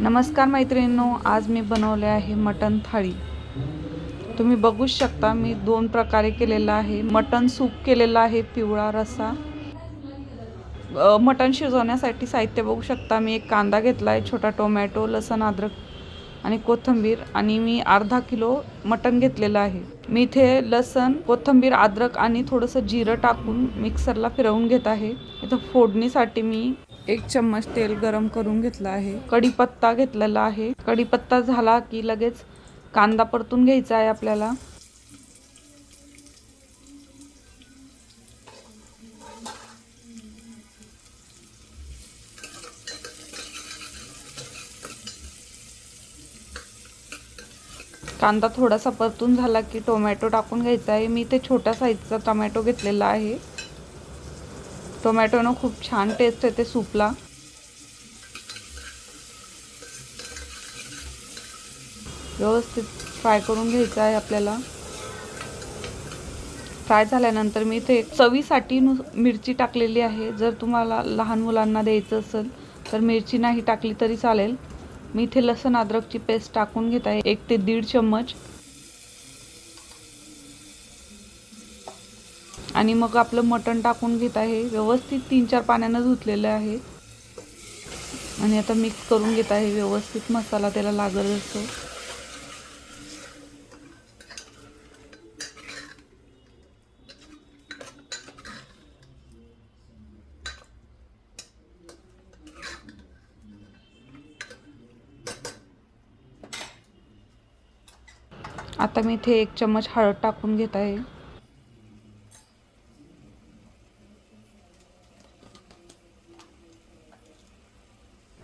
नमस्कार मैत्रिणींनो आज मी बनवले आहे मटण थाळी. तुम्ही बघूच शकता मी दोन प्रकारे केलेलं आहे. मटण सूप केलेलं आहे पिवळा रसा मटण शिजवण्यासाठी साहित्य बघू शकता. मी एक कांदा घेतला आहे छोटा टोमॅटो लसण अद्रक आणि कोथिंबीर आणि मी अर्धा किलो मटण घेतलेलं आहे. मी इथे लसण कोथिंबीर अद्रक आणि थोडंसं जिरं टाकून मिक्सरला फिरवून घेत आहे. इथं फोडणीसाठी मी एक चम्मच तेल गरम करून घेतलं आहे. कढीपत्ता घेतलेला आहे. कढीपत्ता झाला की लगेच कांदा परतून घ्यायचा आहे आपल्याला. कांदा थोडासा परतून झाला की टोमॅटो टाकून घ्यायचा आहे. मी ते छोट्या साईजचा टोमॅटो घेतलेला आहे. टोमॅटोनं खूप छान टेस्ट येते सूपला व्यवस्थित फ्राय करून घ्यायचं आहे आपल्याला. फ्राय झाल्यानंतर मी इथे चवीसाठी नु मिरची टाकलेली आहे. जर तुम्हाला लहान मुलांना द्यायचं असेल तर मिरची नाही टाकली तरी चालेल. मी इथे लसण अद्रकची पेस्ट टाकून घेत आहे. एक ते दीड चम्मच. आणि मग आपलं मटण टाकून घेत आहे. व्यवस्थित तीन चार पाण्यानं धुतलेलं आहे. आणि आता मिक्स करून घेत आहे. व्यवस्थित मसाला त्याला लागत असतो. आता मी इथे एक चम्मच हळद टाकून घेत आहे.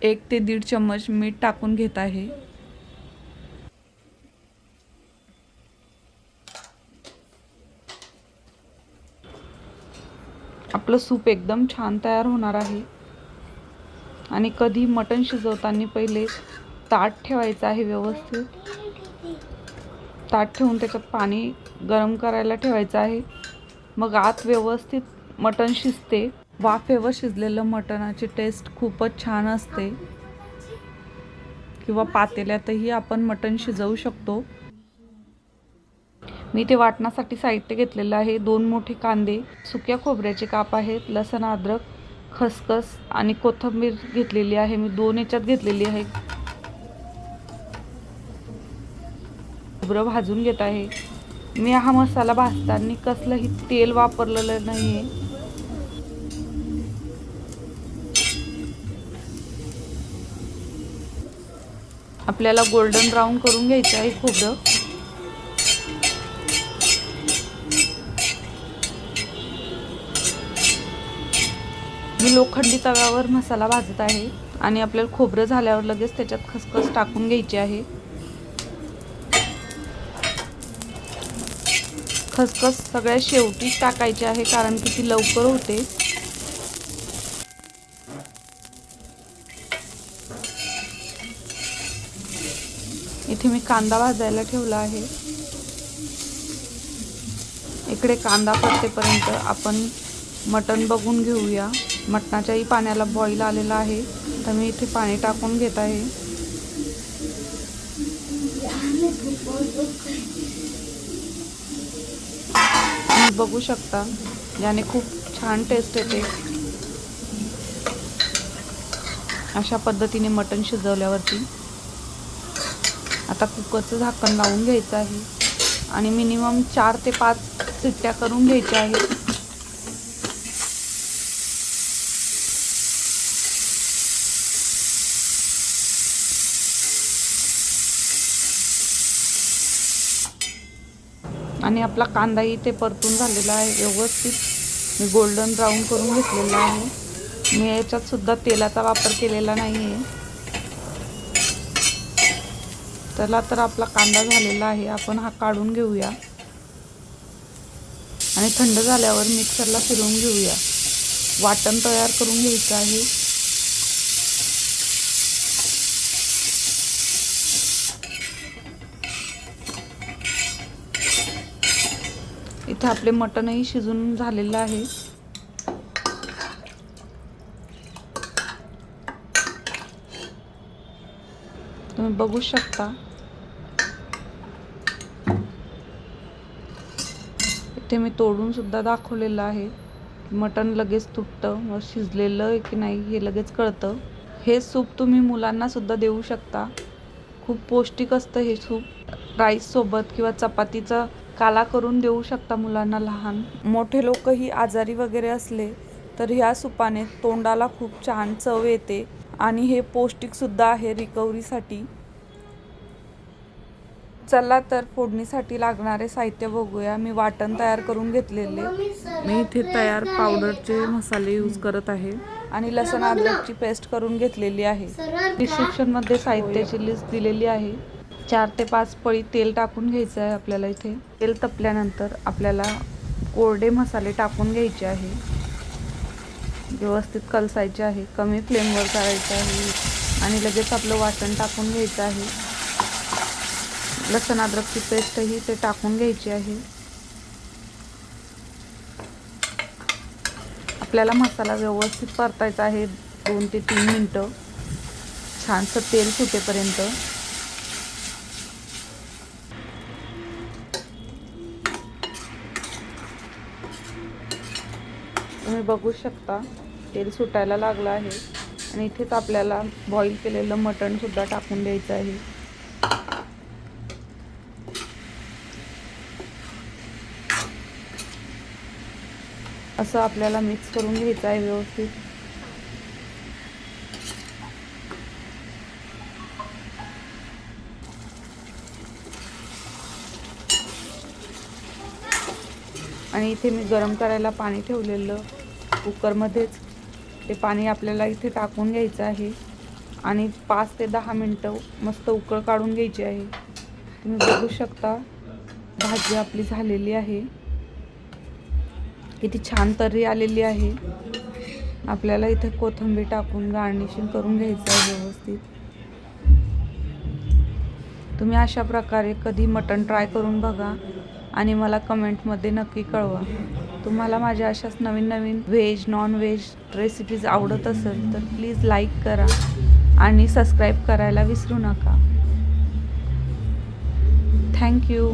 एक ते दीड चम्मच मीठ टाकून घेत आहे. आपलं सूप एकदम छान तयार होणार आहे. आणि कधी मटण शिजवताना पहिले ताट ठेवायचं आहे व्यवस्थित. ताट ठेवून त्याच्यात पाणी गरम करायला ठेवायचं आहे. मग आत व्यवस्थित मटण शिजते. वाफेवर शिजलेलं मटणाची टेस्ट खूपच छान असते. किंवा पातेल्यातही आपण मटण शिजवू शकतो. मी ते वाटण्यासाठी साहित्य घेतलेलं आहे. दोन मोठे कांदे सुक्या खोबऱ्याचे काप आहेत लसण अद्रक खसखस आणि कोथिंबीर घेतलेली आहे. मी दोन याच्यात घेतलेली आहे. खोबरं भाजून घेत आहे. मी हा मसाला भाजताना कसलंही तेल वापरलेलं नाही आहे आपल्याला गोल्डन ब्राऊन करून घ्यायचं आहे खोबरं. मी लोखंडी तव्यावर मसाला भाजत आहे आणि आपल्याला खोबरं झाल्यावर लगेच त्याच्यात खसखस टाकून घ्यायची आहे. खसखस सगळ्या शेवटीच टाकायची आहे कारण की ती लवकर होते. इथे मी कांदा भाजायला ठेवला आहे. इकडे कांदा परतेपर्यंत आपण मटण बघून घेऊया. मटणाच्याही पाण्याला बॉईल आलेला आहे. तर मी इथे पाणी टाकून घेत आहे. तुम्ही बघू शकता याने खूप छान टेस्ट येते. अशा पद्धतीने मटण शिजवल्यावरती. आता कुकरचं झाकण लावून घ्यायचं आहे. आणि मिनिमम चार ते पाच सिट्ट्या करून घ्यायच्या आहेत. आणि आपला कांदाही ते परतून झालेला आहे. व्यवस्थित मी गोल्डन ब्राऊन करून घेतलेला आहे. मी याच्यात सुद्धा तेलाचा वापर केलेला नाही आहे चला तर आपला कांदा झालेला आहे आपण हा काढून घेऊया. आणि थंड झाल्यावर मिक्सरला फिरवून घेऊया. वाटण तयार करून घ्यायचं आहे. इथे आपले मटणही शिजून झालेलं आहे. तुम्ही बघू शकता इथे मी तोडून सुद्धा दाखवलेलं आहे. मटण लगेच तुटतं मग शिजलेलं आहे की नाही हे लगेच कळतं. हे सूप तुम्ही मुलांना सुद्धा देऊ शकता. खूप पौष्टिक असतं हे सूप. राईससोबत किंवा चपातीचा काला करून देऊ शकता मुलांना लहान. मोठे लोकही आजारी वगैरे असले तर ह्या सुपाने तोंडाला खूप छान चव येते. आणि हे पौष्टिकसुद्धा आहे रिकव्हरीसाठी चला तर फोडणीसाठी लागणारे साहित्य बघूया. मी वाटण तयार करून घेतलेले. मी इथे तयार पावडरचे मसाले यूज करत आहे. आणि लसण अद्रकची पेस्ट करून घेतलेली आहे. डिस्क्रिप्शनमध्ये साहित्याची लिस्ट दिलेली आहे. चार ते पाच पळी तेल टाकून घ्यायचं आहे आपल्याला इथे. तेल तपल्यानंतर आपल्याला कोरडे मसाले टाकून घ्यायचे आहे. व्यवस्थित कलसायचे आहे कमी फ्लेमवर करायचं आहे आणि लगेच आपलं वाटण टाकून घ्यायचं आहे. लसण अद्रकची पेस्टही ते टाकून घ्यायची आहे. आपल्याला मसाला व्यवस्थित परतायचा आहे दोन ते तीन मिनटं. छानसं तेल सुटेपर्यंत तुम्ही बघू शकता तेल सुटायला लागलं आहे. आणि इथेच आपल्याला बॉईल केलेलं मटणसुद्धा टाकून द्यायचं आहे. असं आपल्याला मिक्स करून घ्यायचं आहे व्यवस्थित. आणि इथे मी गरम करायला पाणी ठेवलेलं. कुकरमध्येच. ते पाणी आपल्याला इथे टाकून घ्यायचं आहे. आणि पाच ते दहा मिनटं मस्त उकळ काढून घ्यायची आहे. तुम्ही बघू शकता भाजी आपली झालेली आहे. किती छान तर्री आलेली आहे. आपल्याला इथे कोथिंबीर टाकून गार्निशिंग करून घ्यायचं आहे व्यवस्थित. तुम्ही अशा प्रकारे कधी मटण ट्राय करून बघा. आणि मला कमेंटमध्ये नक्की कळवा. तुम्हाला माझ्या अशाच नवीन नवीन व्हेज नॉन व्हेज रेसिपीज आवडत असेल तर प्लीज लाईक करा आणि सबस्क्राईब करायला विसरू नका. थँक्यू